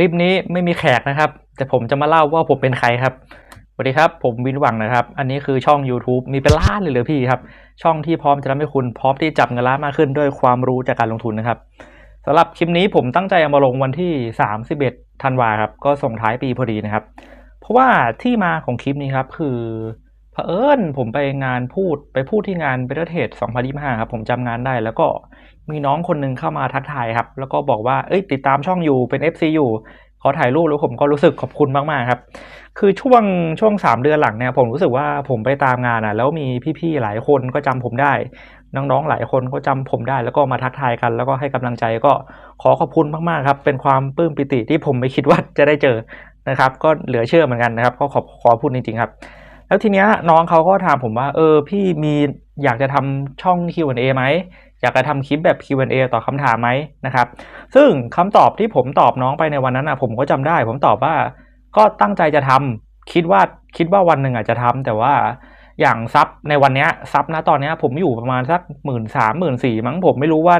ลิปนี้ไม่มีแขกนะครับ แต่ผมจะมาเล่าว่าผมเป็นใครครับสวัสดีครับ ผมวินหวังนะครับ อันนี้คือช่อง YouTube มีเป็นล้านเลยเหรือพี่ครับ ช่องที่พร้อมจะทำให้คุณพร้อมที่จับเงินล้านมากขึ้นด้วยความรู้จากการลงทุนนะครับสำหรับคลิปนี้ผมตั้งใจเอามาลงวันที่ 31ธันวาครับ ก็ส่งท้ายปีพอดีนะครับ เพราะว่าที่มาของคลิปนี้ครับคือเผอิญผมไปงานพูดไปพูดที่งานเบเ t อร์เท e 2025 ครับ ผมจำงานได้แล้วก็ มีน้องคนหนึ่งเข้ามาทักทายครับ แล้วก็บอกว่าเอ้ยติดตามช่องอยู่เป็น FC อยู่ขอถ่ายรูปแล้วผมก็รู้สึกขอบคุณมากๆครับ คือช่วงช่วงสามเดือนหลังเนี่ยผมรู้สึกว่าผมไปตามงานอะ แล้วมีพี่ๆหลายคนก็จำผมได้ น้องๆหลายคนก็จำผมได้ แล้วก็มาทักทายกัน แล้วก็ให้กำลังใจก็ขอขอบคุณมากๆครับ เป็นความปลื้มปิติที่ผมไม่คิดว่าจะได้เจอนะครับ ก็เหลือเชื่อเหมือนกันนะครับ ก็ขอขอพูดจริงๆครับ แล้วทีเนี้ยน้องเขาก็ถามผมว่า เออพี่มีอยากจะทำช่อง Q&A ไหม อยากจะทำคลิปแบบ Q&A ตอบคำถามไหมนะครับ ซึ่งคำตอบที่ผมตอบน้องไปในวันนั้นอะผมก็จำได้ ผมตอบว่าก็ตั้งใจจะทำคิดว่าคิดว่าวันหนึ่งอาจจะทำแต่ว่าอย่างซับในวันนี้ซับนะตอนนี้ผมอยู่ประมาณสักหมื่นสามหมื่นสี่มั้งผมไม่รู้ว่า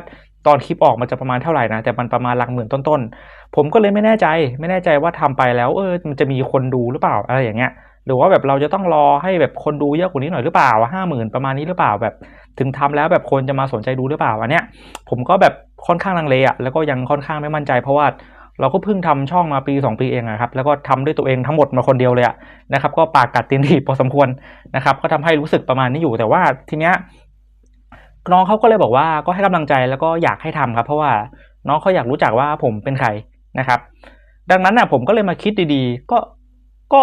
ตอนคลิปออกมันจะประมาณเท่าไหร่นะแต่มันประมาณหลักหมื่นต้นๆผมก็เลยไม่แน่ใจ ไม่แน่ใจว่าทำไปแล้วเออมันจะมีคนดูหรือเปล่าอะไรอย่างเงี้ย หรือว่าแบบเราจะต้องรอให้แบบคนดูเยอะกว่านี้หน่อยหรือเปล่าห้าหมื่นประมาณนี้หรือเปล่าแบบ ถึงทำแล้วแบบคนจะมาสนใจดูหรือเปล่าอันเนี้ยผมก็แบบค่อนข้างลังเลอะแล้วก็ยังค่อนข้างไม่มั่นใจเพราะว่าเราก็เพิ่งทำช่องมาปี 2 ปีเองอะครับ แล้วก็ทำด้วยตัวเองทั้งหมดมาคนเดียวเลยอะนะครับ ก็ปากกัดตีนถีบพอสมควรนะครับ ก็ทำให้รู้สึกประมาณนี้อยู่ แต่ว่าทีเนี้ยน้องเขาก็เลยบอกว่าก็ให้กำลังใจแล้วก็อยากให้ทำครับ เพราะว่าน้องเขาอยากรู้จักว่าผมเป็นใครนะครับ ดังนั้นน่ะผมก็เลยมาคิดดีๆ ก็ก็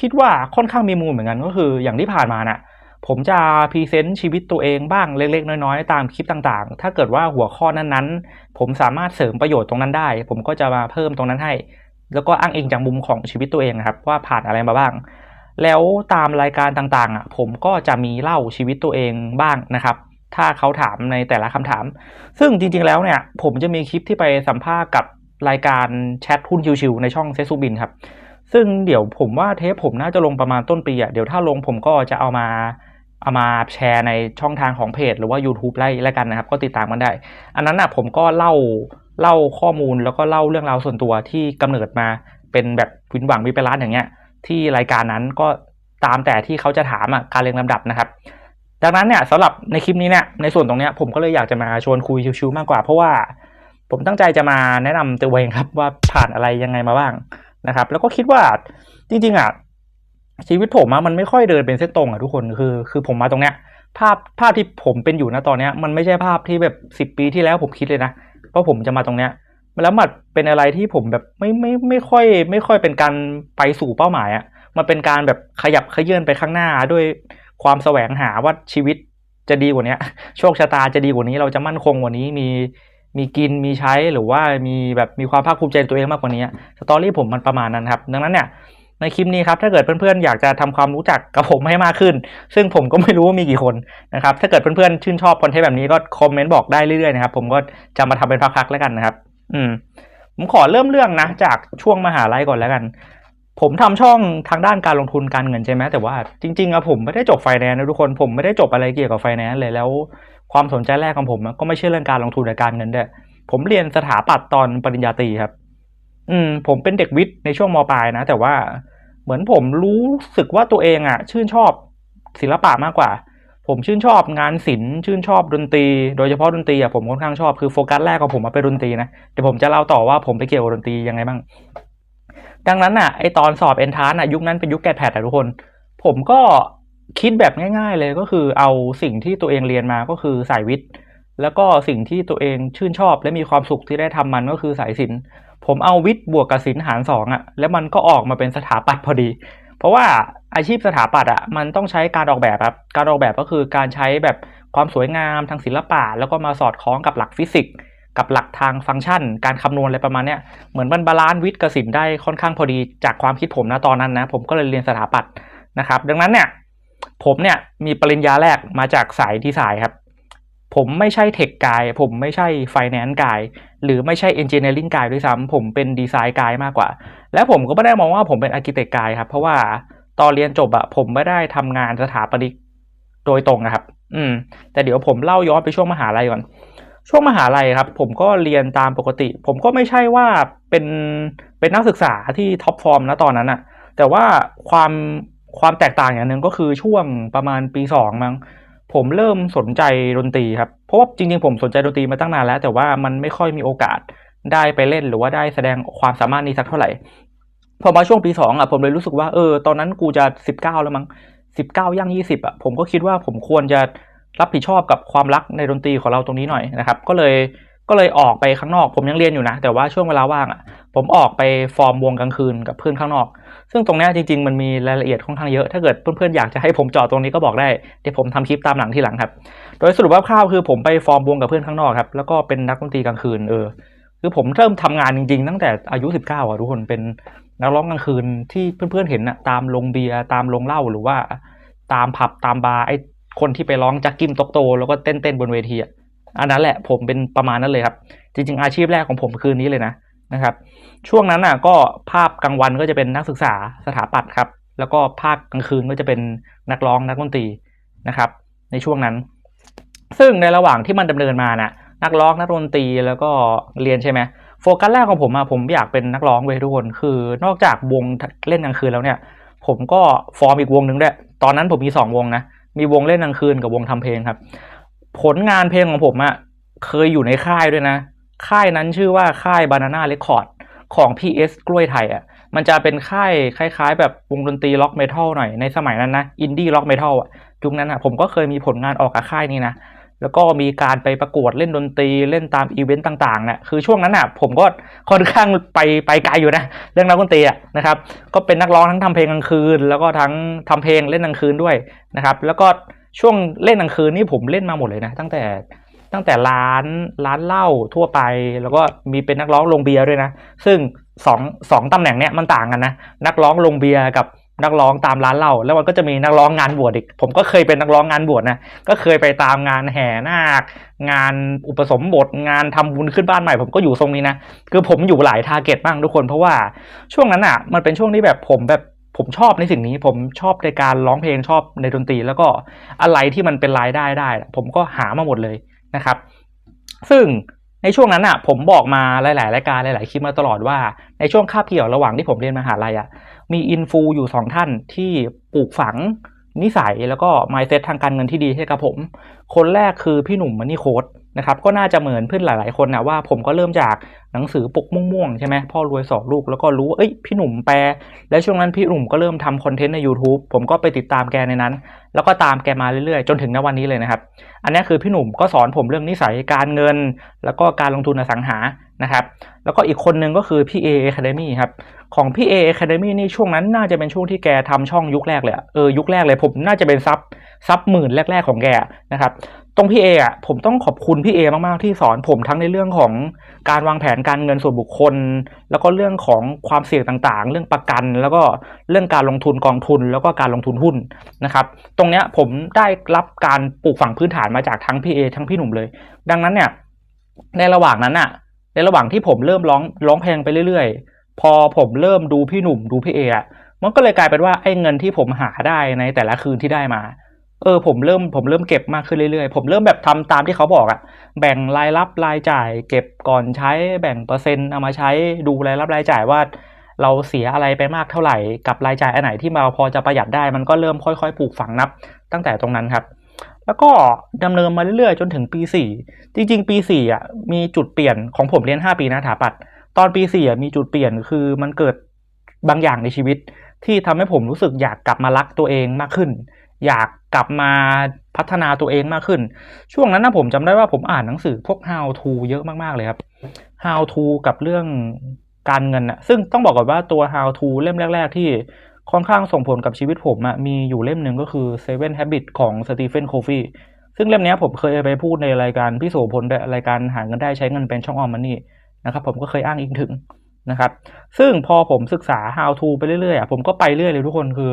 คิดว่าค่อนข้างมีมูลเหมือนกันก็คือ อย่างที่ผ่านมาน่ะผมจะพรีเซนต์ชีวิตตัวเองบ้างเล็ก ๆ น้อยๆ ตามคลิปต่างๆ ถ้าเกิดว่าหัวข้อนั้นๆ ผมสามารถเสริมประโยชน์ตรงนั้นได้ ผมก็จะมาเพิ่มตรงนั้นให้ แล้วก็อ้างอิงจากมุมของชีวิตตัวเองนะครับ ว่าผ่านอะไรมาบ้าง แล้วตามรายการต่างๆอะผมก็จะมีเล่าชีวิตตัวเองบ้างนะครับ ถ้าเขาถามในแต่ละคำถาม ซึ่งจริงๆแล้วเนี่ย ผมจะมีคลิปที่ไปสัมภาษณ์กับรายการแชทหุ้นชิวๆในช่องเซซูบินครับ ซึ่งเดี๋ยวผมว่าเทปผมน่าจะลงประมาณต้นปีอะเดี๋ยวถ้าลงผมก็จะเอามาเอามาแชร์ในช่องทางของเพจ หรือว่า YouTube ไล่แล้วกันนะครับ ก็ติดตามกันได้ อันนั้นน่ะผมก็เล่าเล่าข้อมูลแล้วก็เล่าเรื่องราวส่วนตัวที่กำเนิดมาเป็นแบบวินหวังวิปลาสอย่างเงี้ย ที่รายการนั้นก็ตามแต่ที่เขาจะถามอะการเรียงลำดับนะครับ ดังนั้นเนี่ยสำหรับในคลิปนี้เนี่ยในส่วนตรงเนี้ยผมก็เลยอยากจะมาชวนคุยชิวๆมากกว่า เพราะว่าผมตั้งใจจะมาแนะนำตัวเองครับว่าผ่านอะไรยังไงมาบ้าง นะครับ แล้วก็คิดว่าจริงๆอะชีวิตผมอะมันไม่ค่อยเดินเป็นเส้นตรงอะทุกคนคือ คือผมมาตรงเนี้ย ภาพภาพที่ผมเป็นอยู่นะตอนเนี้ย มันไม่ใช่ภาพที่แบบสิบปีที่แล้วผมคิดเลยนะว่าผมจะมาตรงเนี้ยแล้วมันเป็นอะไรที่ผมแบบไม่ไม่ไม่ค่อย ไม่ค่อยเป็นการไปสู่เป้าหมายอะมันเป็นการแบบขยับขยื่นไปข้างหน้าด้วยความแสวงหาว่าชีวิตจะดีกว่านี้โชคชะตาจะดีกว่านี้เราจะมั่นคงกว่านี้มี มีกินมีใช้หรือว่ามีแบบมีความภาคภูมิใจในตัวเองมากกว่านี้สตอรี่ผมมันประมาณนั้นครับ ดังนั้นเนี่ยในคลิปนี้ครับถ้าเกิดเพื่อนๆอยากจะทำความรู้จักกับผมให้มากขึ้น ซึ่งผมก็ไม่รู้ว่ามีกี่คนนะครับถ้าเกิดเพื่อนๆชื่นชอบคอนเทนต์แบบนี้ก็คอมเมนต์บอกได้เรื่อยๆนะครับผมก็จะมาทำเป็นพักๆแล้วกันนะครับ อืมผมขอเริ่มเรื่องนะจากช่วงมหาลัยก่อนแล้วกัน ผมทำช่องทางด้านการลงทุนการเงินใช่ไหมแต่ว่าจริงๆอะผมไม่ได้จบไฟแนนซ์นะทุกคนผมไม่ได้จบอะไรเกี่ยวกับไฟแนนซ์เลยแล้ว ความสนใจแรกของผมก็ไม่ใช่เรื่องการลงทุนและการเงินด้วยผมเรียนสถาปัตย์ตอนปริญญาตรีครับ อืม ผมเป็นเด็กวิทย์ในช่วงมปลายนะแต่ว่าเหมือนผมรู้สึกว่าตัวเองอะ ชื่นชอบศิลปะมากกว่า ผมชื่นชอบงานศิลป์ชื่นชอบดนตรี โดยเฉพาะดนตรีอะผมค่อนข้างชอบคือโฟกัสแรกของผมมาเป็นดนตรีนะเดี๋ยวผมจะเล่าต่อว่าผมไปเกี่ยวกับดนตรียังไงบ้าง ดังนั้นอะไอตอนสอบเอนทานอะยุคนั้นเป็นยุคแกดแพดอะทุกคน ผมก็ คิดแบบง่าย ๆ เลยก็คือเอาสิ่งที่ตัวเองเรียนมาก็คือสายวิทย์ แล้วก็สิ่งที่ตัวเองชื่นชอบ และมีความสุขที่ได้ทำมันก็คือสายศิลป์ผมเอาวิทย์บวกกับศิลป์หารสองอะ่ะแล้วมันก็ออกมาเป็นสถาปัตย์พอดี เพราะว่าอาชีพสถาปัตย์อะมันต้องใช้การออกแบบครับการออกแบบก็คือการใช้แบบความสวยงามทางศิลปะ แล้วก็มาสอดคล้องกับหลักฟิสิกส์กับหลักทางฟังก์ชัน การคำนวณอะไรประมาณเนี้ยเหมือนมันบาลานซ์วิทย์กับศิลป์ได้ค่อนข้างพอดีจากความคิดผมนะตอนนั้นนะ ผมก็เลยเรียนสถาปัตย์นะครับ ดังนั้นเนี่ย ผมเนี่ยมีปริญญาแรกมาจากสายดีไซน์ครับ ผมไม่ใช่เทคกาย ผมไม่ใช่ไฟแนนซ์กาย หรือไม่ใช่เอนจิเนียริงกายด้วยซ้ำผมเป็นดีไซน์กายมากกว่า และผมก็ไม่ได้มองว่าผมเป็นอาร์เคเต็กกายครับ เพราะว่าตอนเรียนจบอะผมไม่ได้ทำงานสถาปนิกโดยตรงนะครับ อืม แต่เดี๋ยวผมเล่าย้อนไปช่วงมหาลัยก่อน ช่วงมหาลัยครับ ผมก็เรียนตามปกติ ผมก็ไม่ใช่ว่าเป็นเป็นนักศึกษาที่ท็อปฟอร์มนะตอนนั้นอะแต่ว่าความ ความแตกต่างอย่างหนึ่งก็คือช่วงประมาณปีสองมั้งผมเริ่มสนใจดนตรีครับเพราะว่าจริงๆผมสนใจดนตรีมาตั้งนานแล้ว แต่ว่ามันไม่ค่อยมีโอกาสได้ไปเล่นหรือว่าได้แสดงความสามารถนี้สักเท่าไหร่พอมาช่วงปีสองอะผมเลยรู้สึกว่าเออตอนนั้นกูจะสิบเก้าแล้วมั้งสิบเก้าย่างยี่สิบอะผมก็คิดว่าผมควรจะรับผิดชอบกับความรักในดนตรีของเราตรงนี้หน่อยนะครับ ก็เลย ก็เลยออกไปข้างนอก ผมยังเรียนอยู่นะ แต่ว่าช่วงเวลาว่างอะ ผมออกไปฟอร์มวงกลางคืนกับเพื่อนข้างนอก ซึ่งตรงนี้จริงๆ มันมีรายละเอียดค่อนข้างเยอะ ถ้าเกิดเพื่อนๆ อยากจะให้ผมเจาะตรงนี้ก็บอกได้ เดี๋ยวผมทำคลิปตามหลังทีหลังครับ โดยสรุปว่าคร่าวคือผมไปฟอร์มวงกับเพื่อนข้างนอกครับ แล้วก็เป็นนักดนตรีกลางคืนเออ คือผมเริ่มทำงานจริงๆ ตั้งแต่อายุ 19อะทุกคน เป็นนักร้องกลางคืนที่เพื่อนๆ เห็นอะตามโรงเบียร์ตามโรงเหล้าหรือว่า ตามผับตามบาร์ไอ้คนที่ไปร้องจักกิมตกโต แล้วก็เต้นๆบนเวทีอะ อันนั้นแหละผมเป็นประมาณนั้นเลยครับ จริง ๆ อาชีพแรกของผมคืนนี้เลยนะนะครับ ช่วงนั้นน่ะก็ภาพกลางวันก็จะเป็นนักศึกษาสถาปัตย์ครับ แล้วก็ภาคกลางคืนก็จะเป็นนักร้องนักดนตรีนะครับ ในช่วงนั้น ซึ่งในระหว่างที่มันดำเนินมาน่ะนักร้องนักดนตรีแล้วก็เรียนใช่ไหมโฟกัสแรกของผมอะผมอยากเป็นนักร้องเว้ยทุกคนคือนอกจากวงเล่นกลางคืนแล้วเนี่ย ผมก็ฟอร์มอีกวงหนึ่งด้วยตอนนั้นผมมีสองวงนะมีวงเล่นกลางคืนกับวงทำเพลงครับ ผลงานเพลงของผมอะเคยอยู่ในค่ายด้วยนะ ค่ายนั้นชื่อว่าค่าย Banana Record ของ PS กล้วยไทยอะมันจะเป็นค่ายคล้าย ๆ แบบวงดนตรีล็อกเมทัลหน่อยในสมัยนั้นนะอินดี้ล็อกเมทัลอะยุคนั้นอะผมก็เคยมีผลงานออกกับค่ายนี้นะแล้วก็มีการไปประกวดเล่นดนตรีเล่นตามอีเวนต์ต่างๆเนี่ยคือช่วงนั้นอะผมก็ค่อนข้างไปไปไกลอยู่นะ เรื่องนักดนตรีอะนะครับ ก็เป็นนักร้องทั้งทำเพลงกลางคืน แล้วก็ทั้งทำเพลงเล่นกลางคืนด้วยนะครับ แล้วก็ ช่วงเล่นกลางคืนนี่ผมเล่นมาหมดเลยนะ ตั้งแต่ตั้งแต่ร้านร้านเหล้าทั่วไป แล้วก็มีเป็นนักร้องลงเบียร์ด้วยนะ ซึ่งสองสองตำแหน่งเนี้ยมันต่างกันนะ นักร้องลงเบียร์กับนักร้องตามร้านเหล้าแล้วมันก็จะมีนักร้องงานบวชอีก ผมก็เคยเป็นนักร้องงานบวชนะ ก็เคยไปตามงานแห่นาค งานอุปสมบท งานทำบุญขึ้นบ้านใหม่ ผมก็อยู่ทรงนี้นะ คือผมอยู่หลายทาร์เก็ตมากทุกคน เพราะว่าช่วงนั้นอะ มันเป็นช่วงที่แบบผมแบบ ผมชอบในสิ่งนี้ผมชอบในการร้องเพลงชอบในดนตรี แล้วก็อะไรที่มันเป็นรายได้ได้ ผมก็หามาหมดเลยนะครับ ซึ่งในช่วงนั้นอะ ผมบอกมาหลาย ๆ รายการหลาย ๆ คลิปมาตลอดว่าในช่วงคาบเกี่ยวระหว่างที่ผมเรียนมหาลัยอะมีอินฟูอยู่สองท่านที่ปลูกฝังนิสัยแล้วก็มายเซตทางการเงินที่ดีให้กับผม คนแรกคือพี่หนุ่มมันนี่โค้ด นะครับก็น่าจะเหมือนเพื่อนหลาย ๆ คนนะว่าผมก็เริ่มจากหนังสือปกม่วงๆใช่ไหมพ่อรวยสอนลูกแล้วก็รู้ว่าเอ้ยพี่หนุ่มแปล และช่วงนั้นพี่หนุ่มก็เริ่มทำคอนเทนต์ใน YouTube ผมก็ไปติดตามแกในนั้น แล้วก็ตามแกมาเรื่อย ๆ จนถึงณวันนี้เลยนะครับ อันนี้คือพี่หนุ่มก็สอนผมเรื่องนิสัยการเงิน แล้วก็การลงทุนอสังหานะครับแล้วก็อีกคนนึงก็คือพี่เอ Academy ครับของพี่เอ Academy นี่ช่วงนั้นน่าจะเป็นช่วงที่แกทำช่องยุคแรกเลยเออยุคแรกเลยผมน่าจะเป็นซับ ซับหมื่นแรก ๆของแกนะครับตรงพี่เออะผมต้องขอบคุณพี่เอมากๆที่สอนผมทั้งในเรื่องของการวางแผนการเงินส่วนบุคคล แล้วก็เรื่องของความเสี่ยงต่างๆ เรื่องประกัน แล้วก็เรื่องการลงทุนกองทุน แล้วก็การลงทุนหุ้นนะครับตรงเนี้ยผมได้รับการปลูกฝังพื้นฐานมาจากทั้งพี่เอทั้งพี่หนุ่มเลย ดังนั้นเนี่ยในระหว่างนั้นอะในระหว่างที่ผมเริ่มร้องร้องเพลงไปเรื่อยๆ พอผมเริ่มดูพี่หนุ่มดูพี่เออะมันก็เลยกลายเป็นว่าไอ้เงินที่ผมหาได้ในแต่ละคืนที่ได้มา เออผมเริ่มผมเริ่มเก็บมากขึ้นเรื่อยๆ ผมเริ่มแบบทำตามที่เขาบอกอะแบ่งรายรับรายจ่าย เก็บก่อนใช้แบ่งเปอร์เซ็นต์เอามาใช้ดูรายรับรายจ่ายว่า เราเสียอะไรไปมากเท่าไหร่กับรายจ่ายอันไหนที่เราพอจะประหยัดได้ มันก็เริ่มค่อยๆปลูกฝังนับ ตั้งแต่ตรงนั้นครับ แล้วก็ดำเนินมาเรื่อยๆ จนถึงปีสี่จริง ๆ ปีสี่อะมีจุดเปลี่ยนของผมเรียนห้าปีนะถาปัดตอนปีสี่อะมีจุดเปลี่ยนคือมันเกิดบางอย่างในชีวิตที่ทำให้ผมรู้สึกอยากกลับมารักตัวเองมากขึ้น อยากกลับมาพัฒนาตัวเองมากขึ้น ช่วงนั้นนะผมจำได้ว่าผมอ่านหนังสือพวก how to เยอะมากๆเลยครับ how to กับเรื่องการเงินอะซึ่งต้องบอกก่อนว่าตัว how to เล่มแรก ๆ ที่ค่อนข้างส่งผลกับชีวิตผมอะมีอยู่เล่มหนึ่งก็คือ seven habits ของ Stephen Covey ซึ่งเล่มนี้ผมเคยไปพูดในรายการพี่โสพลรายการหาเงินได้ใช้เงินเป็นช่องออมมันนี่นะครับ ผมก็เคยอ้างอิงถึงนะครับ ซึ่งพอผมศึกษา how to ไปเรื่อยๆอะผมก็ไปเรื่อยเลยทุกคนคือ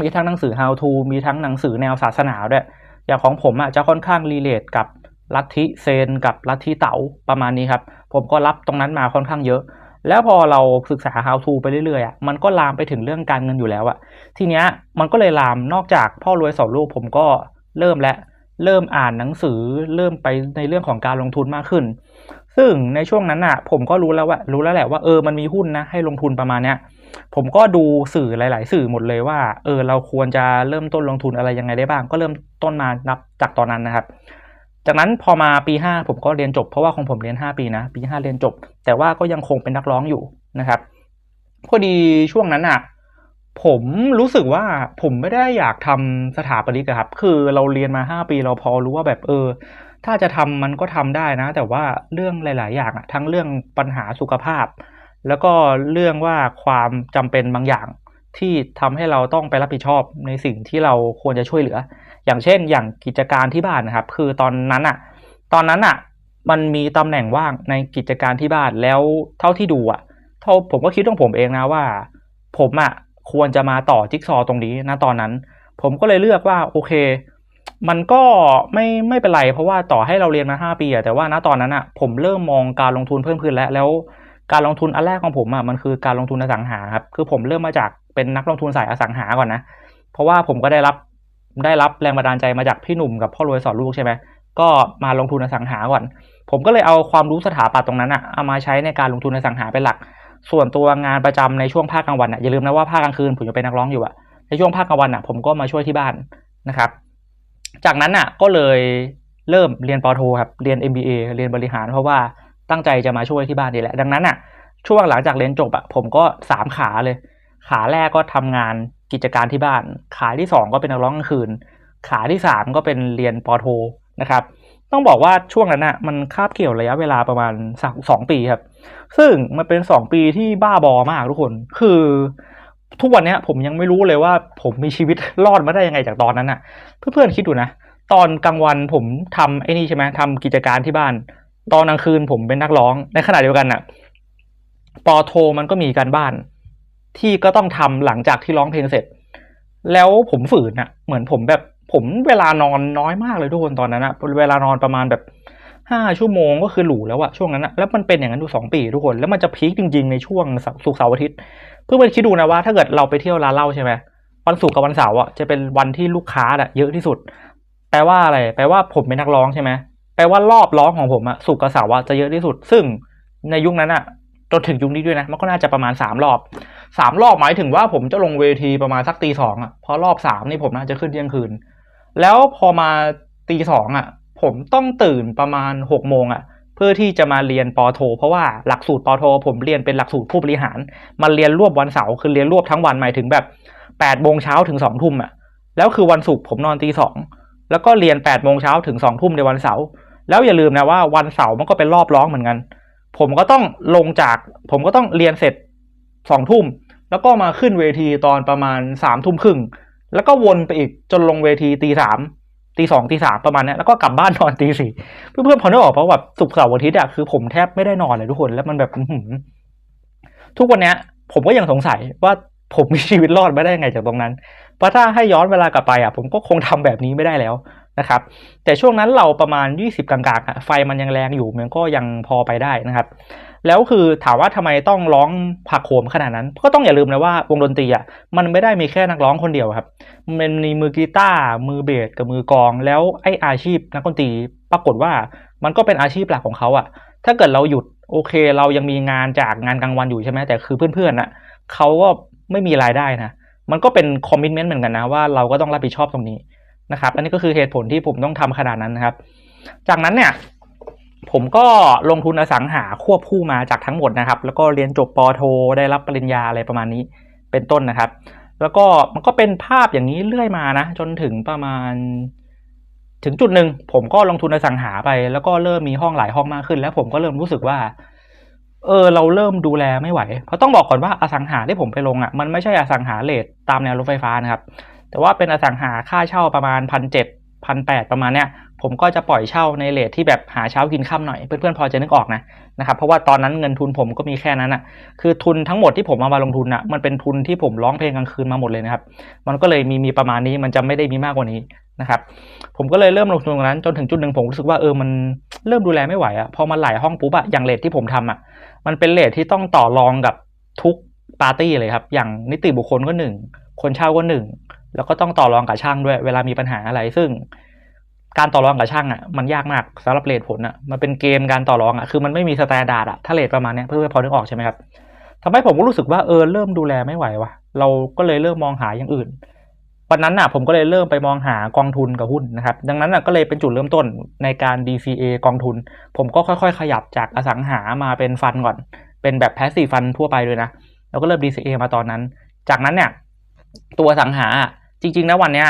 มีทั้งหนังสือ how to มีทั้งหนังสือแนวศาสนาด้วย อย่างของผมอะจะค่อนข้างรีเลทกับลัทธิเซนกับลัทธิเต๋าประมาณนี้ครับ ผมก็รับตรงนั้นมาค่อนข้างเยอะ แล้วพอเราศึกษา how to ไปเรื่อยๆอะมันก็ลามไปถึงเรื่องการเงินอยู่แล้วอะทีเนี้ยมันก็เลยลามนอกจากพ่อรวยสอนลูกผมก็เริ่มแล้วเริ่มอ่านหนังสือเริ่มไปในเรื่องของการลงทุนมากขึ้น ซึ่งในช่วงนั้นอะ ผมก็รู้แล้วว่ารู้แล้วแหละว่าเออมันมีหุ้นนะให้ลงทุนประมาณเนี้ย ผมก็ดูสื่อหลาย ๆ สื่อหมดเลยว่า เออ เราควรจะเริ่มต้นลงทุนอะไรยังไงได้บ้าง ก็เริ่มต้นมานับจากตอนนั้นนะครับ จากนั้นพอมาปีห้าผมก็เรียนจบ เพราะว่าของผมเรียนห้าปีนะ ปีห้าเรียนจบ แต่ว่าก็ยังคงเป็นนักร้องอยู่นะครับพอดีช่วงนั้นอะผมรู้สึกว่าผมไม่ได้อยากทำสถาปนิกครับ คือเราเรียนมาห้าปีเราพอรู้ว่าแบบเออ ถ้าจะทำมันก็ทำได้นะ แต่ว่าเรื่องหลาย ๆ อย่างอะทั้งเรื่องปัญหาสุขภาพ แล้วก็เรื่องว่าความจำเป็นบางอย่างที่ทำให้เราต้องไปรับผิดชอบในสิ่งที่เราควรจะช่วยเหลือ อย่างเช่น อย่างกิจการที่บ้านนะครับ คือตอนนั้นอะตอนนั้นอะมันมีตำแหน่งว่างในกิจการที่บ้านแล้วเท่าที่ดูอะเท่าผมก็คิดของผมเองนะว่า ผมอะควรจะมาต่อจิ๊กซอตรงนี้นะตอนนั้น ผมก็เลยเลือกว่าโอเค มันก็ไม่ไม่เป็นไรเพราะว่าต่อให้เราเรียนมาห้าปีอะแต่ว่าณตอนนั้นอะผมเริ่มมองการลงทุนเพิ่มขึ้นแล้วแล้ว การลงทุนอันแรกของผมอะมันคือการลงทุนอสังหาครับคือผมเริ่มมาจากเป็นนักลงทุนสายอสังหาก่อนนะ เพราะว่าผมก็ได้รับได้รับแรงบันดาลใจมาจากพี่หนุ่มกับพ่อรวยสอนลูกใช่ไหมก็มาลงทุนอสังหาก่อน ผมก็เลยเอาความรู้สถาปัตย์ตรงนั้นอะเอามาใช้ในการลงทุนอสังหาเป็นหลัก ส่วนตัวงานประจำในช่วงภาคกลางวันอะอย่าลืมนะว่าภาคกลางคืนผมจะเป็นนักร้องอยู่อะในช่วงภาคกลางวันอะผมก็มาช่วยที่บ้านนะครับ จากนั้นอะก็เลยเริ่มเรียนปอโทครับเรียน MBA เรียนบริหารเพราะว่า ตั้งใจจะมาช่วยที่บ้านนี่แหละ ดังนั้นอะช่วงหลังจากเรียนจบอะผมก็สามขาเลย ขาแรกก็ทำงานกิจการที่บ้าน ขาที่สองก็เป็นนักร้องกลางคืน ขาที่สามก็เป็นเรียนปอโทนะครับต้องบอกว่าช่วงนั้นอะมันคาบเกี่ยวระยะเวลาประมาณสักสองปีครับ ซึ่งมันเป็นสองปีที่บ้าบอมากทุกคนคือทุกวันนี้ผมยังไม่รู้เลยว่าผมมีชีวิตรอดมาได้ยังไงจากตอนนั้นอะเพื่อนๆคิดดูนะ ตอนกลางวันผมทำไอ้นี่ใช่ไหมทำกิจการที่บ้าน ตอนกลางคืนผมเป็นนักร้อง ในขณะเดียวกันอะปอโทมันก็มีการบ้าน ที่ก็ต้องทำหลังจากที่ร้องเพลงเสร็จ แล้วผมฝืนอะเหมือนผมแบบผมเวลานอนน้อยมากเลยทุกคนตอนนั้นอะเวลานอนประมาณแบบห้าชั่วโมงก็คือหลูแล้วอะช่วงนั้นอะแล้วมันเป็นอย่างนั้นอยู่สองปีทุกคนแล้วมันจะพีคจริง ๆในช่วงศุกเสาร์อาทิตย์ เพื่อนๆคิดดูนะว่าถ้าเกิดเราไปเที่ยวร้านเหล้าใช่ไหมวันศุกร์กับวันเสาร์อะจะเป็นวันที่ลูกค้าอะเยอะที่สุด แปลว่าอะไร แปลว่าผมเป็นนักร้องใช่ไหม ลว่ารอบร้องของผมอะศุกกับเสาร์อะจะเยอะที่สุด ซึ่งในยุคนั้นอะจนถึงยุคนี้ด้วยนะ มันก็น่าจะประมาณสามรอบสามรอบหมายถึงว่าผมจะลงเวทีประมาณสักตีสองอะเพราะรอบสามนี่ผมน่าจะขึ้นเที่ยงคืน แล้วพอมาตีสองอะผมต้องตื่นประมาณหกโมงอะเพื่อที่จะมาเรียนปอโท เพราะว่าหลักสูตรปอโท ผมเรียนเป็นหลักสูตรผู้บริหารมาเรียนรวบวันเสาร์คือเรียนรวบทั้งวันหมายถึงแบบแปดโมงเช้าถึงสองทุ่มอะแล้วคือวันศุกร์ผมนอนตีสองแล้วก็เรียนแปดโมงเช้าถึงสองทุ่มในวันเสาร์ แล้วอย่าลืมนะว่าวันเสาร์มันก็เป็นรอบร้องเหมือนกัน ผมก็ต้องลงจาก ผมก็ต้องเรียนเสร็จสองทุ่ม แล้วก็มาขึ้นเวทีตอนประมาณสามทุ่มครึ่ง แล้วก็วนไปอีกจนลงเวทีตีสามตีสองตีสามประมาณนี้แล้วก็กลับบ้านนอนตีสี่เพื่อนๆพอนึกออกเพราะแบบศุกเสาร์อาทิตย์อะคือผมแทบไม่ได้นอนเลยทุกคนแล้วมันแบบทุกวันเนี้ยผมก็ยังสงสัยว่าผมมีชีวิตรอดไม่ได้ยังไงจากตรงนั้น เพราะถ้าให้ย้อนเวลากลับไปอะผมก็คงทำแบบนี้ไม่ได้แล้ว นะครับ แต่ช่วงนั้นเราประมาณยี่สิบกลางๆไฟมันยังแรงอยู่มันก็ยังพอไปได้นะครับ แล้วคือถามว่าทำไมต้องร้องผักโขมขนาดนั้น ก็ต้องอย่าลืมนะว่าวงดนตรีอะมันไม่ได้มีแค่นักร้องคนเดียวครับ มันมีมือกีตาร์มือเบสกับมือกอง แล้วไออาชีพนักดนตรีปรากฏว่ามันก็เป็นอาชีพหลักของเขาอะ ถ้าเกิดเราหยุดโอเค เรายังมีงานจากงานกลางวันอยู่ใช่ไหมแต่คือเพื่อนๆอะเขาก็ไม่มีรายได้นะมันก็เป็นคอมมิชเมนต์เหมือนกันนะว่าเราก็ต้องรับผิดชอบตรงนี้ นะครับอันนี้ก็คือเหตุผลที่ผมต้องทำขนาดนั้นนะครับ จากนั้นเนี่ยผมก็ลงทุนอสังหาควบคู่มาจากทั้งหมดนะครับ แล้วก็เรียนจบปโท ได้รับปริญญาอะไรประมาณนี้เป็นต้นนะครับ แล้วก็มันก็เป็นภาพอย่างนี้เรื่อยมานะ จนถึงประมาณ ถึงจุดหนึ่งผมก็ลงทุนอสังหาไป แล้วก็เริ่มมีห้องหลายห้องมากขึ้น แล้วผมก็เริ่มรู้สึกว่า เออ เราเริ่มดูแลไม่ไหว เพราะต้องบอกก่อนว่าอสังหาที่ผมไปลงอะมันไม่ใช่อสังหาเลทตามแนวรถไฟฟ้านะครับ แต่ว่าเป็นอสังหาค่าเช่าประมาณพันเจ็ดพันแปดประมาณเนี้ยผมก็จะปล่อยเช่าในเลทที่แบบหาเช้ากินค่ำหน่อยเพื่อนๆพอจะนึกออกนะนะครับเพราะว่าตอนนั้นเงินทุนผมก็มีแค่นั้นอะคือทุนทั้งหมดที่ผมเอามาลงทุนอะมันเป็นทุนที่ผมร้องเพลงกลางคืนมาหมดเลยนะครับ มันก็เลยมีมีประมาณนี้มันจะไม่ได้มีมากกว่านี้นะครับผมก็เลยเริ่มลงทุนตรงนั้นจนถึงจุดหนึ่งผมรู้สึกว่าเออมันเริ่มดูแลไม่ไหวอะพอมาหลายห้องปุ๊บอะอย่างเลทที่ผมทำอะมันเป็นเลทที่ต้องต่อรองกับทุกปาร์ตี้เลยครับอย่างนิติบุคคลก็หนึ่งคนเช่าก็หนึ่ง แล้วก็ต้องต่อรองกับช่างด้วย เวลามีปัญหาอะไร ซึ่งการต่อรองกับช่างอะมันยากมากสำหรับเลทผลอะมันเป็นเกมการต่อรองอะคือมันไม่มีสแตนดาร์ดอะถ้าเลทประมาณเนี้ยเพื่อพอนึกออกใช่ไหมครับทำให้ผมก็รู้สึกว่าเออเริ่มดูแลไม่ไหวว่ะ เราก็เลยเริ่มมองหาอย่างอื่นวันนั้นน่ะผมก็เลยเริ่มไปมองหากองทุนกับหุ้นนะครับ ดังนั้นน่ะก็เลยเป็นจุดเริ่มต้นในการ DCA กองทุน ผมก็ค่อยๆ ขยับจากอสังหามาเป็นฟันก่อน เป็นแบบแพสซีฟันทั่วไปเลยนะ แล้วก็เริ่ม DCA มาตอนนั้น จากนั้นเนี่ยตัวสังหา จริง ๆ นะวันเนี้ย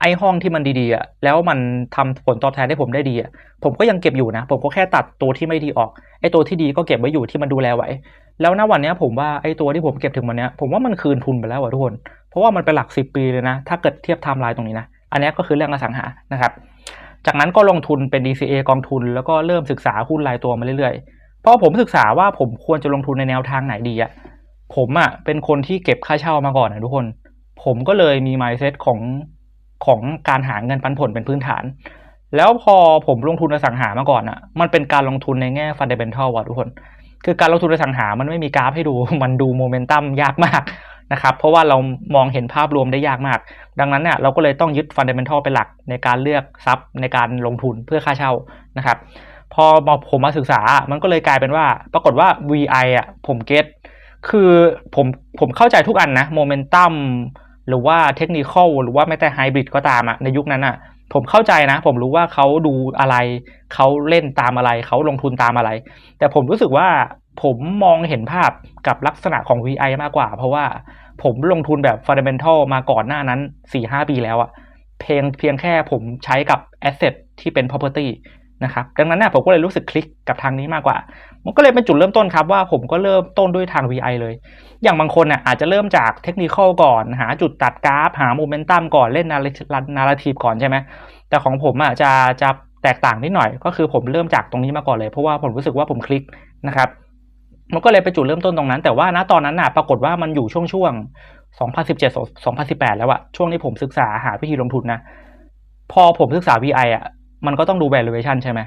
ไอห้องที่มันดีๆอะแล้วมันทำผลตอบแทนให้ผมได้ดีอะผมก็ยังเก็บอยู่นะ ผมก็แค่ตัดตัวที่ไม่ดีออกไอตัวที่ดีก็เก็บไว้อยู่ที่มันดูแลไหวแล้วณวันเนี้ยผมว่าไอตัวที่ผมเก็บถึงวันเนี้ยผมว่ามันคืนทุนไปแล้วอะทุกคน เพราะว่ามันเป็นหลักสิบปีเลยนะ ถ้าเกิดเทียบไทม์ไลน์ตรงนี้นะ อันนี้ก็คือเรื่องอสังหานะครับ จากนั้นก็ลงทุนเป็น DCA กองทุน แล้วก็เริ่มศึกษาหุ้นรายตัวมาเรื่อยๆเพราะผมศึกษาว่าผมควรจะลงทุนในแนวทางไหนดีอะผมอะเป็นคนที่เก็บค่าเช่ามาก่อนนะทุกคน ผมก็เลยมี mindset ของของการหาเงินปันผลเป็นพื้นฐาน แล้วพอผมลงทุนในสังหามาก่อนอะมันเป็นการลงทุนในแง่ fundamental ว่ะทุกคน คือการลงทุนในสังหามันไม่มีกราฟให้ดู มันดูโมเมนตัมยากมากนะครับ เพราะว่าเรามองเห็นภาพรวมได้ยากมาก ดังนั้นเนี่ยเราก็เลยต้องยึดฟันเดเมนทัลเป็นหลักในการเลือกทรัพย์ในการลงทุนเพื่อค่าเช่านะครับ พอมาผมมาศึกษา มันก็เลยกลายเป็นว่า ปรากฏว่า VI อะผมเก็ตคือผมผมเข้าใจทุกอันนะโมเมนตัม หรือว่าเทคนิคอลหรือว่าแม้แต่ไฮบริดก็ตามอะในยุคนั้นอะผมเข้าใจนะ ผมรู้ว่าเขาดูอะไร เขาเล่นตามอะไร เขาลงทุนตามอะไร แต่ผมรู้สึกว่าผมมองเห็นภาพกับลักษณะของ VI มากกว่า เพราะว่าผมลงทุนแบบ fundamental มาก่อนหน้านั้น 4-5 ปีแล้วอะเพียงเพียงแค่ผมใช้กับ asset ที่เป็น property นะครับดังนั้นนี่ยผมก็เลยรู้สึกคลิกกับทางนี้มากกว่า มันก็เลยเป็นจุดเริ่มต้นครับว่าผมก็เริ่มต้นด้วยทาง VI เลย อย่างบางคนน่ยอาจจะเริ่มจากเทคนิคก่อน หาจุดตัดกราฟ หาโมเมนตัมก่อนเล่นนาราทีฟก่อนใช่ไหมแต่ของผมอะจะจะแตกต่างนิดหน่อย ก็คือผมเริ่มจากตรงนี้มาก่อนเลยเพราะว่าผมรู้สึกว่าผมคลิกนะครับมันก็เลยเป็นจุดเริ่มต้นตรงนั้น แต่ว่าณตอนนั้นน่ะปรากฏว่ามันอยู่ช่วงช่วง2017 2018 แล้วอะช่วงที่ผมศึกษาหาวิธีลงทุนนะ พอผมศึกษา VI อะมันก็ต้องดู valuation ใช่ไหม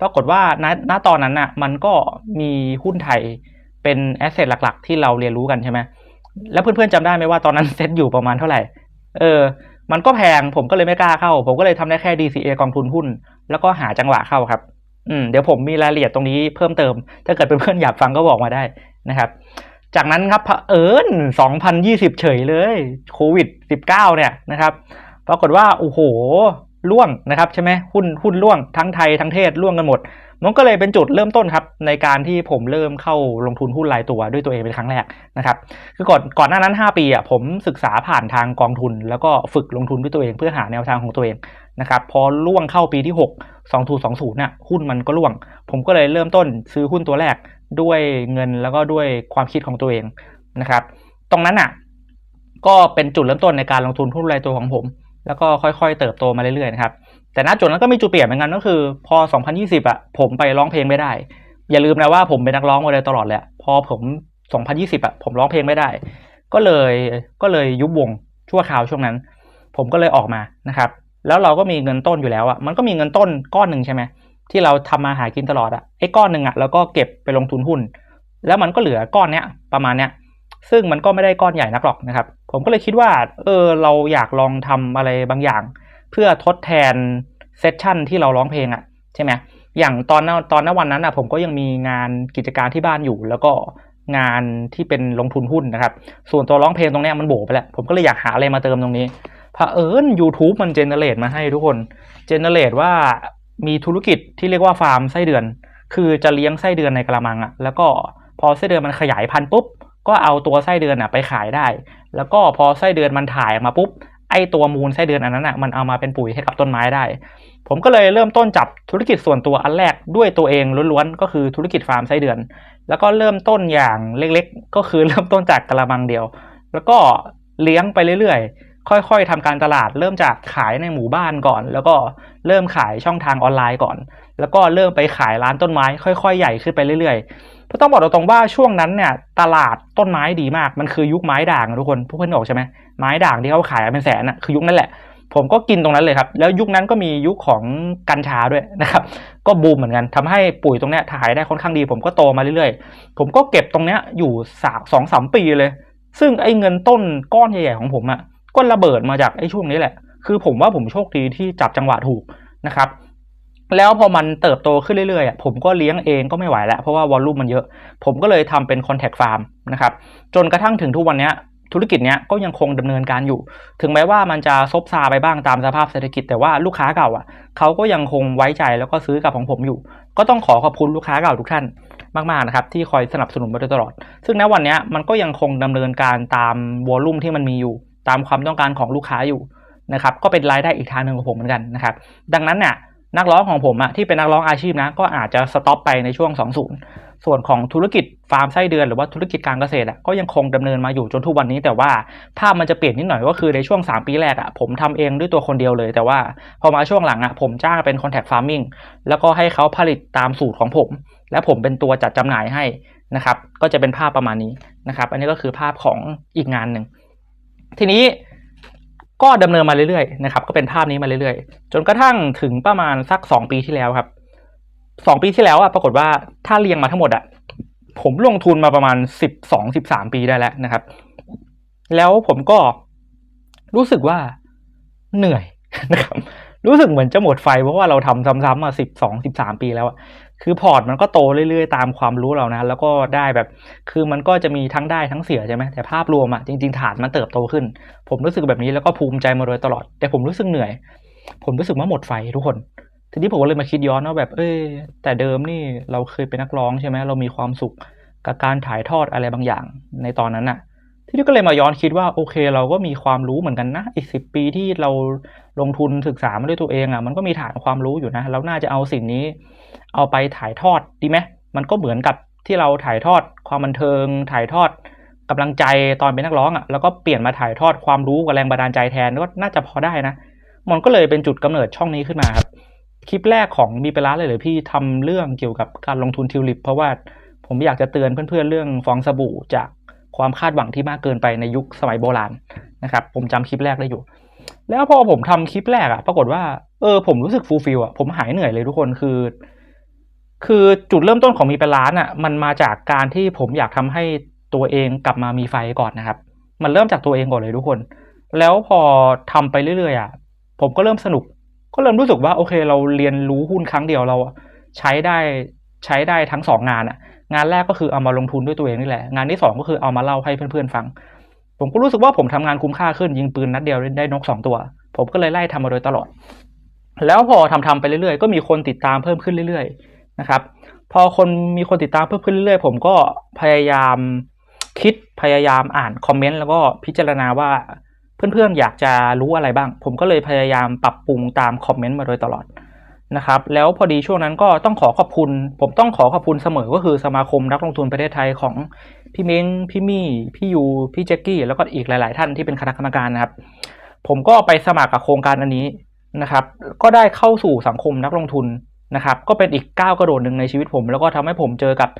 ปรากฏว่าณณตอนนั้นน่ะ มันก็มีหุ้นไทยเป็น asset หลัก ๆ ที่เราเรียนรู้กันใช่ไหมแล้วเพื่อนๆจำได้ไหมว่าตอนนั้นเซ็ตอยู่ประมาณเท่าไหร่ เออ มันก็แพงผมก็เลยไม่กล้าเข้า ผมก็เลยทำได้แค่ DCA กองทุนหุ้น แล้วก็หาจังหวะเข้าครับ อืมเดี๋ยวผมมีรายละเอียดตรงนี้เพิ่มเติม ถ้าเกิดเเพื่อนๆอยากฟังก็บอกมาได้นะครับ จากนั้นครับเผอิญ2020 เฉยเลยโควิด 19 เนี่ยนะครับ ปรากฏว่าโอ้โห ล่วงนะครับใช่ไหมหุ้นหุ้นล่วงทั้งไทยทั้งเทศล่วงกันหมด มันก็เลยเป็นจุดเริ่มต้นครับในการที่ผมเริ่มเข้าลงทุนหุ้นรายตัวด้วยตัวเองเป็นครั้งแรกนะครับคือก่อนก่อนหน้านั้น 5 ปีอะผมศึกษาผ่านทางกองทุน แล้วก็ฝึกลงทุนด้วยตัวเองเพื่อหาแนวทางของตัวเองนะครับพอล่วงเข้าปีที่ 6 2020น่ะหุ้นมันก็ล่วง ผมก็เลยเริ่มต้นซื้อหุ้นตัวแรกด้วยเงินแล้วก็ด้วยความคิดของตัวเองนะครับ ตรงนั้นอะก็เป็นจุดเริ่มต้นในการลงทุนหุ้นรายตัวของผม แล้วก็ค่อยๆ เติบโตมาเรื่อยๆนะครับแต่ณจุดนั้นก็มีจุดเปลี่ยนเหมือนกันก็คือ พอ 2020อะผมไปร้องเพลงไม่ได้ อย่าลืมนะว่าผมเป็นนักร้องมาเลยตลอดแหละพอผม 2020อะผมร้องเพลงไม่ได้ ก็เลยก็เลยยุบวงชั่วคราวช่วงนั้น ผมก็เลยออกมานะครับแล้วเราก็มีเงินต้นอยู่แล้วอะมันก็มีเงินต้นก้อนหนึ่งใช่ไหมที่เราทำมาหากินตลอดอะไอ้ก้อนหนึ่งอะแล้วก็เก็บไปลงทุนหุ้น แล้วมันก็เหลือก้อนเนี้ยประมาณเนี้ย ซึ่งมันก็ไม่ได้ก้อนใหญ่นักหรอกนะครับ ผมก็เลยคิดว่า เออ เราอยากลองทำอะไรบางอย่าง เพื่อทดแทนเซสชั่นที่เราร้องเพลงอะ่ะใช่ไหมอย่างตอนตอนนั้นวันนั้นอะผมก็ยังมีงานกิจการที่บ้านอยู่ แล้วก็งานที่เป็นลงทุนหุ้นนะครับ ส่วนตัวร้องเพลงตรงนี้มันโบไปแล้ว ผมก็เลยอยากหาอะไรมาเติมตรงนี้พอเอิญ YouTube มันเจเนเรตมาให้ทุกคนเจเนเรตว่ามีธุรกิจที่เรียกว่าฟาร์มไส้เดือน คือจะเลี้ยงไส้เดือนในกระมังอะ่ะแล้วก็พอไส้เดือนมันขยายพันธุ์ปุ๊บ ก็เอาตัวไส้เดือนอะไปขายได้ แล้วก็พอไส้เดือนมันถ่ายออกมาปุ๊บไอตัวมูลไส้เดือนอันนั้นอะมันเอามาเป็นปุ๋ยให้กับต้นไม้ได้ ผมก็เลยเริ่มต้นจับธุรกิจส่วนตัวอันแรกด้วยตัวเองล้วนๆก็คือธุรกิจฟาร์มไส้เดือน แล้วก็เริ่มต้นอย่างเล็กๆ ก็คือเริ่มต้นจากกระมังเดียว แล้วก็เลี้ยงไปเรื่อยๆ ค่อยๆทำการตลาด เริ่มจากขายในหมู่บ้านก่อน แล้วก็เริ่มขายช่องทางออนไลน์ก่อน แล้วก็เริ่มไปขายร้านต้นไม้ ค่อย ๆ ใหญ่ขึ้นไปเรื่อยๆ เพราะต้องบอกตรงๆว่าช่วงนั้นเนี่ยตลาดต้นไม้ดีมาก มันคือยุคไม้ด่างทุกคนพวกเพื่อนบอกใช่ไหมไม้ด่างที่เขาขายเป็นแสนอะคือยุคนั้นแหละ ผมก็กินตรงนั้นเลยครับ แล้วยุคนั้นก็มียุคของกัญชาด้วยนะครับ ก็บูมเหมือนกันทำให้ปุ๋ยตรงเนี้ยถ่ายได้ค่อนข้างดี ผมก็โตมาเรื่อยๆ ผมก็เก็บตรงเนี้ยอยู่สสองสามปีเลย ซึ่งไอ้เงินต้นก้อนใหญ่ๆของผมอะก็ระเบิดมาจากไอ้ช่วงนี้แหละ คือผมว่าผมโชคดีที่จับจังหวะถูกนะครับ แล้วพอมันเติบโตขึ้นเรื่อยๆอะผมก็เลี้ยงเองก็ไม่ไหวแล้วเพราะว่าวอลลุ่มมันเยอะ ผมก็เลยทำเป็นคอนแทคฟาร์มนะครับจนกระทั่งถึงทุกวันนี้ธุรกิจเนี้ยก็ยังคงดำเนินการอยู่ ถึงแม้ว่ามันจะซบซาไปบ้างตามสภาพเศรษฐกิจ แต่ว่าลูกค้าเก่าอะเขาก็ยังคงไว้ใจแล้วก็ซื้อกับของผมอยู่ ก็ต้องขอขอบคุณลูกค้าเก่าทุกท่านมากๆนะครับที่คอยสนับสนุนมาโดยตลอด ซึ่งณวันนี้มันก็ยังคงดำเนินการตามวอลลุ่มที่มันมีอยู่ ตามความต้องการของลูกค้าอยู่นะครับก็เป็นรายได้อีกทางหนึ่งของผมเหมือนกันนะครับดังนั้นเนี่ย นักร้องของผมอะที่เป็นนักร้องอาชีพนะก็อาจจะสต็อปไปในช่วง 20 ส่วนของธุรกิจฟาร์มไส้เดือนหรือว่าธุรกิจการเกษตรอะก็ยังคงดำเนินมาอยู่จนทุกวันนี้ แต่ว่าภาพมันจะเปลี่ยนนิดหน่อยก็คือในช่วง 3 ปีแรกอะผมทำเองด้วยตัวคนเดียวเลย แต่ว่าพอมาช่วงหลังอะผมจ้างเป็น contact farming แล้วก็ให้เขาผลิตตามสูตรของผม และผมเป็นตัวจัดจำหน่ายให้นะครับ ก็จะเป็นภาพประมาณนี้นะครับ อันนี้ก็คือภาพของอีกงานหนึ่งทีนี้ ก็ดำเนินมาเรื่อยๆนะครับ ก็เป็นภาพนี้มาเรื่อยๆ จนกระทั่งถึงประมาณสักสองปีที่แล้วครับสองปีที่แล้วอะปรากฏว่าถ้าเรียงมาทั้งหมดอะผมลงทุนมาประมาณสิบสองสิบสามปีได้แล้วนะครับ แล้วผมก็รู้สึกว่าเหนื่อยนะครับ รู้สึกเหมือนจะหมดไฟเพราะว่าเราทำซ้ำๆมาสิบสองสิบสามปีแล้วอะ คือพอร์ตมันก็โตเรื่อยๆ ตามความรู้เรานะ แล้วก็ได้แบบ คือมันก็จะมีทั้งได้ทั้งเสียใช่ไหมแต่ภาพรวมอะจริงๆ ฐานมันเติบโตขึ้น ผมรู้สึกแบบนี้แล้วก็ภูมิใจมาโดยตลอด แต่ผมรู้สึกเหนื่อย ผมรู้สึกว่าหมดไฟทุกคน ทีนี้ผมก็เลยมาคิดย้อนว่าแบบ เอ้ย แต่เดิมนี่เราเคยเป็นนักร้องใช่ไหมเรามีความสุขกับการถ่ายทอดอะไรบางอย่างในตอนนั้นอะทีนี้ก็เลยมาย้อนคิดว่าโอเค เราก็มีความรู้เหมือนกันนะ อีกสิบปีที่เราลงทุนศึกษามาด้วยตัวเองอะมันก็มีฐานความรู้อยู่นะแล้วน่าจะเอาสิ่งนี้ เอาไปถ่ายทอดดีไหมมันก็เหมือนกับที่เราถ่ายทอดความบันเทิง ถ่ายทอดกำลังใจตอนเป็นนักร้องอะ่ะแล้วก็เปลี่ยนมาถ่ายทอดความรู้กับแรงบันดาลใจแทนก็น่าจะพอได้นะมันก็เลยเป็นจุดกำเนิดช่องนี้ขึ้นมาครับคลิปแรกของมีเปร้านเลยเลยพี่ทำเรื่องเกี่ยวกับการลงทุนทิวลิป เพราะว่าผมอยากจะเตือนเพื่อนๆเรื่องฟองสบู่จากความคาดหวังที่มากเกินไปในยุคสมัยโบราณนะครับ ผมจำคลิปแรกได้อยู่ แล้วพอผมทำคลิปแรกอะปรากฏว่าเออผมรู้สึกฟูลฟิลอะผมหายเหนื่อยเลยทุกคนคือ คือจุดเริ่มต้นของมีเป็นล้านอะ มันมาจากการที่ผมอยากทำให้ตัวเองกลับมามีไฟก่อนนะครับ มันเริ่มจากตัวเองก่อนเลยทุกคน แล้วพอทำไปเรื่อยๆอะ ผมก็เริ่มสนุก ก็เริ่มรู้สึกว่าโอเค เราเรียนรู้หุ้นครั้งเดียวเราใช้ได้ใช้ได้ทั้งสองงานอะ งานแรกก็คือเอามาลงทุนด้วยตัวเองนี่แหละ งานที่สองก็คือเอามาเล่าให้เพื่อนๆฟัง ผมก็รู้สึกว่าผมทำงานคุ้มค่าขึ้นยิงปืนนัดเดียวได้นกสองตัว ผมก็เลยไล่ทำมาโดยตลอด แล้วพอทำทำไปเรื่อยๆ ก็มีคนติดตามเพิ่มขึ้นเรื่อยๆ นะครับ พอคนมีคนติดตามเพิ่มขึ้นเรื่อยๆ ผมก็พยายามคิดพยายามอ่านคอมเมนต์แล้วก็พิจารณาว่าเพื่อนๆอยากจะรู้อะไรบ้าง ผมก็เลยพยายามปรับปรุงตามคอมเมนต์มาโดยตลอดนะครับแล้วพอดีช่วงนั้นก็ต้องขอขอบคุณ ผมต้องขอขอบคุณเสมอก็คือสมาคมนักลงทุนประเทศไทยของพี่เม้งพี่มี่ พี่ยู พี่แจ็กกี้ แล้วก็อีกหลาย ๆ ท่านที่เป็นคณะกรรมการนะครับ ผมก็ไปสมัครกับโครงการอันนี้นะครับ ก็ได้เข้าสู่สังคมนักลงทุน นะครับก็เป็นอีกก้าวกระโดดหนึ่งในชีวิตผม แล้วก็ทำให้ผมเจอกับ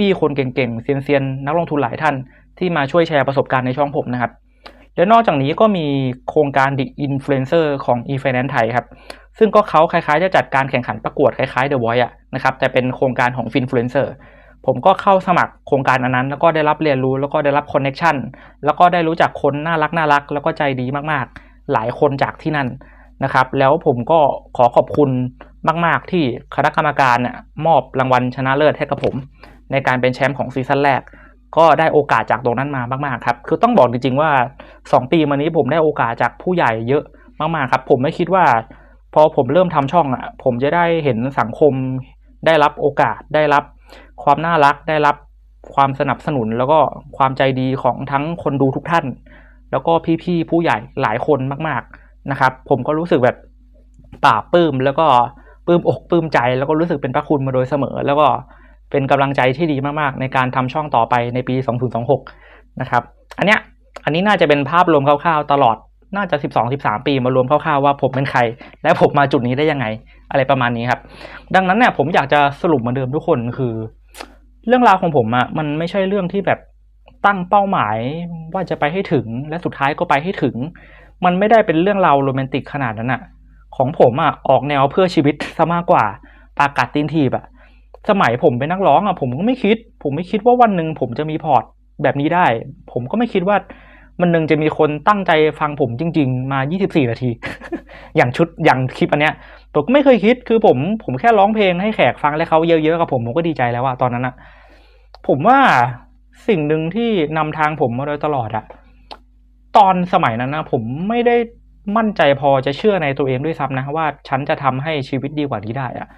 พี่ๆคนเก่งๆเซียนๆนักลงทุนหลายท่าน ที่มาช่วยแชร์ประสบการณ์ในช่องผมนะครับและนอกจากนี้ก็มีโครงการ The Influencer ของ e-finance ไทยครับ ซึ่งก็เขาคล้ายๆ จะจัดการแข่งขันประกวดคล้ายๆ The Voice อะนะครับ แต่เป็นโครงการของ Finfluencer ผมก็เข้าสมัครโครงการอันนั้น แล้วก็ได้รับเรียนรู้แล้วก็ได้รับคอนเน็ชันแล้วก็ได้รู้จักคนน่ารักน่ารักแล้วก็ใจดีมากๆ หลายคนจากที่นั่น นะครับ แล้วผมก็ขอขอบคุณมาก ๆ ที่คณะกรรมการเนี่ยมอบรางวัลชนะเลิศให้กับผม ในการเป็นแชมป์ของซีซั่นแรก ก็ได้โอกาสจากตรงนั้นมามาก ๆ ครับ คือต้องบอกจริง ๆ ว่า 2 ปีมานี้ผมได้โอกาสจากผู้ใหญ่เยอะมาก ๆ ครับ ผมไม่คิดว่า พอผมเริ่มทำช่องอะ ผมจะได้เห็นสังคม ได้รับโอกาสได้รับ ความน่ารักได้รับความสนับสนุนแล้วก็ความใจดีของทั้งคนดูทุกท่าน แล้วก็พี่ๆผู้ใหญ่หลายคนมาก ๆ นะครับ ผมก็รู้สึกแบบปลาปลื้ม แล้วก็ปลื้มอกปลื้มใจ แล้วก็รู้สึกเป็นพระคุณมาโดยเสมอ แล้วก็เป็นกำลังใจที่ดีมากๆ ในการทำช่องต่อไปในปี 2026 นะครับ อันเนี้ยอันนี้น่าจะเป็นภาพรวมคร่าวๆ ตลอดน่าจะ 12-13 ปีมารวมคร่าวๆว่าผมเป็นใคร และผมมาจุดนี้ได้ยังไง อะไรประมาณนี้ครับ ดังนั้นเนี่ยผมอยากจะสรุปเหมือนเดิมทุกคนคือ เรื่องราวของผมอะ่ะมันไม่ใช่เรื่องที่แบบตั้งเป้าหมายว่าจะไปให้ถึงและสุดท้ายก็ไปให้ถึง มันไม่ได้เป็นเรื่องราวโรแมนติกขนาดนั้นอะของผมอะออกแนวเพื่อชีวิตซะมากกว่าปากัดตีนทีบอะสมัยผมเป็นนักร้องอะผมก็ไม่คิด ผมไม่คิดว่าวันหนึ่งผมจะมีพอร์ตแบบนี้ได้ ผมก็ไม่คิดว่ามันหนึ่งจะมีคนตั้งใจฟังผมจริง ๆ มา 24 นาที อย่างชุดอย่างคลิปอันเนี้ยผมก็ไม่เคยคิดคือผมผมแค่ร้องเพลงให้แขกฟังแล้วเขาเยอะๆกับผมผมก็ดีใจแล้วอะตอนนั้นอะผมว่าสิ่งหนึ่งที่นำทางผมมาโดยตลอดอะ ตอนสมัยนั้นนะผมไม่ได้มั่นใจพอจะเชื่อในตัวเองด้วยซ้ำนะว่าฉันจะทำให้ชีวิตดีกว่านี้ได้อะ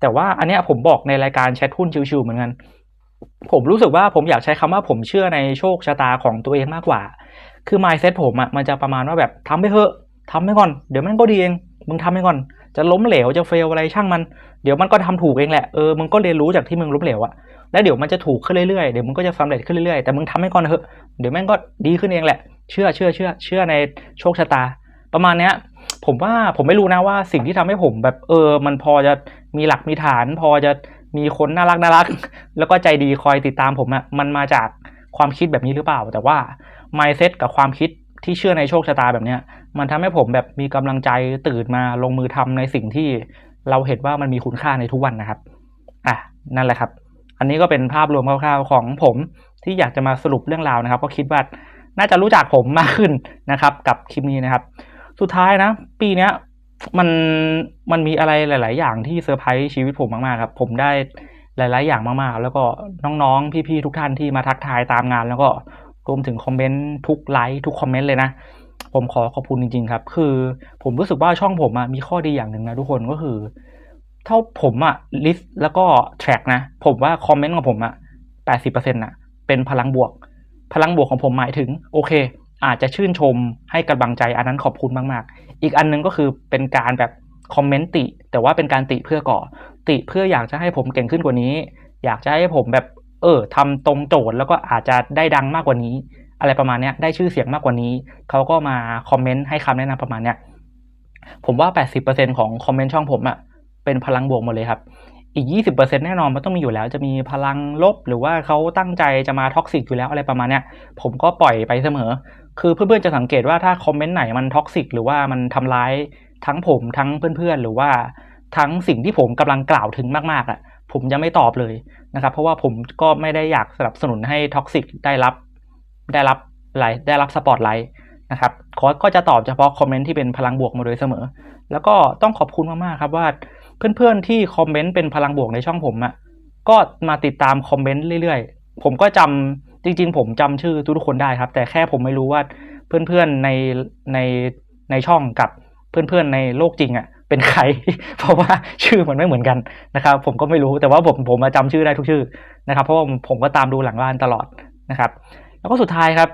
แต่ว่าอันเนี้ยผมบอกในรายการแชทหุ้นชิวๆเหมือนกัน ผมรู้สึกว่าผมอยากใช้คำว่าผมเชื่อในโชคชะตาของตัวเองมากกว่า คือ mindset ผมอะมันจะประมาณว่าแบบทำไปเถอะทำไปก่อน เดี๋ยวมันก็ดีเอง มึงทำไปก่อน จะล้มเหลวจะเฟลอะไรช่างมัน เดี๋ยวมันก็ทำถูกเองแหละ เออ มึงก็เรียนรู้จากที่มึงล้มเหลวอะ แล้วเดี๋ยวมันจะถูกขึ้นเรื่อยๆ เดี๋ยวมึงก็จะสำเร็จขึ้นเรื่อยๆ แต่มึงทำให้ก่อนเถอะ เดี๋ยวแม่งก็ดีขึ้นเองแหละ เชื่อเชื่อเชื่อเชื่อในโชคชะตา ประมาณเนี้ย ผมว่าผมไม่รู้นะว่าสิ่งที่ทำให้ผมแบบเออ มันพอจะมีหลักมีฐาน พอจะมีคนน่ารักน่ารัก แล้วก็ใจดีคอยติดตามผมอะมันมาจากความคิดแบบนี้หรือเปล่า แต่ว่า mindset กับความคิดที่เชื่อในโชคชะตาแบบเนี้ย มันทำให้ผมแบบมีกำลังใจตื่นมาลงมือทำในสิ่งที่เราเห็นว่ามันมีคุณค่าในทุกวันนะครับ อะ นั่นแหละครับ อันนี้ก็เป็นภาพรวมคร่าวๆของผมที่อยากจะมาสรุปเรื่องราวนะครับ ก็คิดว่าน่าจะรู้จักผมมากขึ้นนะครับ กับคลิปนี้นะครับ สุดท้ายนะ ปีเนี้ยมันมันมีอะไรหลาย ๆ อย่างที่เซอร์ไพรส์ชีวิตผมมากๆครับ ผมได้หลาย ๆ อย่างมากๆ แล้วก็น้อง ๆ พี่ ๆ ทุกท่านที่มาทักทายตามงาน แล้วก็รวมถึงคอมเมนต์ทุกไลค์ทุกคอมเมนต์เลยนะ ผมขอขอบคุณจริง ๆ ครับ คือผมรู้สึกว่าช่องผมมีข้อดีอย่างหนึ่งนะทุกคนก็คือ เท่าผมอะลิสต์แล้วก็แทร็กนะ ผมว่าคอมเมนต์ของผมอะแปดสิบเปอร์เซ็นต์ะเป็นพลังบวก พลังบวกของผมหมายถึง โอเค อาจจะชื่นชมให้กำลังใจอันนั้นขอบคุณมากๆ อีกอันนึงก็คือเป็นการแบบคอมเมนต์ติ แต่ว่าเป็นการติเพื่อก่อ ติเพื่ออยากจะให้ผมเก่งขึ้นกว่านี้ อยากจะให้ผมแบบเออทำตรงโจทย์แล้วก็อาจจะได้ดังมากกว่านี้ อะไรประมาณนี้ได้ชื่อเสียงมากกว่านี้ เขาก็มาคอมเมนต์ให้คำแนะนำประมาณเนี้ยผมว่า 80%ของคอมเมนต์ช่องผมอะ เป็นพลังบวกหมดเลยครับ อีก 20%แน่นอนมันต้องมีอยู่แล้ว จะมีพลังลบหรือว่าเขาตั้งใจจะมาท็อกซิกอยู่แล้วอะไรประมาณเนี้ยผมก็ปล่อยไปเสมอ คือเพื่อนๆจะสังเกตว่าถ้าคอมเมนต์ไหนมันท็อกซิกหรือว่ามันทำร้ายทั้งผมทั้งเพื่อนๆ หรือว่าทั้งสิ่งที่ผมกำลังกล่าวถึงมากๆอะผมจะไม่ตอบเลยนะครับ เพราะว่าผมก็ไม่ได้อยากสนับสนุนให้ท็อกซิกได้รับได้รับไลท์ได้รับสปอตไลท์นะครับก็จะตอบเฉพาะคอมเมนต์ที่เป็นพลังบวกมาโดยเสมอ แล้วก็ต้องขอบคุณมากๆครับว่า เพื่อนๆที่คอมเมนต์เป็นพลังบวกในช่องผมอะ่ะก็มาติดตามคอมเมนต์เรื่อยๆ ผมก็จำจริง ๆ ผมจำชื่อทุกคนได้ครับ แต่แค่ผมไม่รู้ว่าเพื่อนๆในในในช่องกับเพื่อนๆในโลกจริงอะ่ะเป็นใคร เพราะว่าชื่อมันไม่เหมือนกันนะครับ ผมก็ไม่รู้แต่ว่าผมผมมาจำชื่อได้ทุกชื่อนะครับ เพราะว่าผมก็ตามดูหลังบ้านตลอดนะครับ แล้วก็สุดท้ายครับ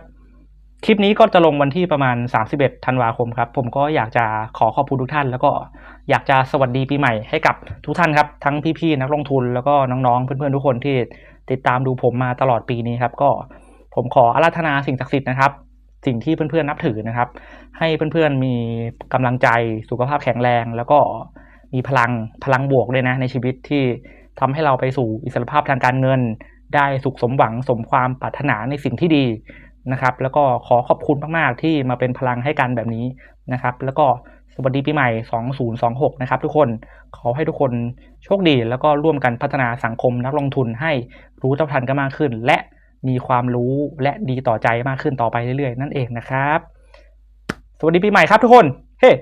คลิปนี้ก็จะลงวันที่ประมาณ 31 ธันวาคมครับ ผมก็อยากจะขอขอบคุณทุกท่าน แล้วก็อยากจะสวัสดีปีใหม่ให้กับทุกท่านครับ ทั้งพี่ๆนักลงทุนแล้วก็น้องๆ เพื่อนๆทุกคนที่ติดตามดูผมมาตลอดปีนี้ครับ ก็ผมขออาราธนาสิ่งศักดิ์สิทธิ์นะครับ สิ่งที่เพื่อนๆนับถือนะครับ ให้เพื่อนๆมีกำลังใจสุขภาพแข็งแรง แล้วก็มีพลังพลังบวกเลยนะในชีวิตที่ทำให้เราไปสู่อิสรภาพทางการเงิน ได้สุขสมหวังสมความปรารถนาในสิ่งที่ดี นะครับ แล้วก็ขอขอบคุณมากๆที่มาเป็นพลังให้กันแบบนี้นะครับ แล้วก็สวัสดีปีใหม่ 2026 นะครับทุกคน ขอให้ทุกคนโชคดี แล้วก็ร่วมกันพัฒนาสังคมนักลงทุนให้รู้เท่าทันกันมากขึ้น และมีความรู้และดีต่อใจมากขึ้นต่อไปเรื่อยๆ นั่นเองนะครับ สวัสดีปีใหม่ครับทุกคน เฮ้ hey!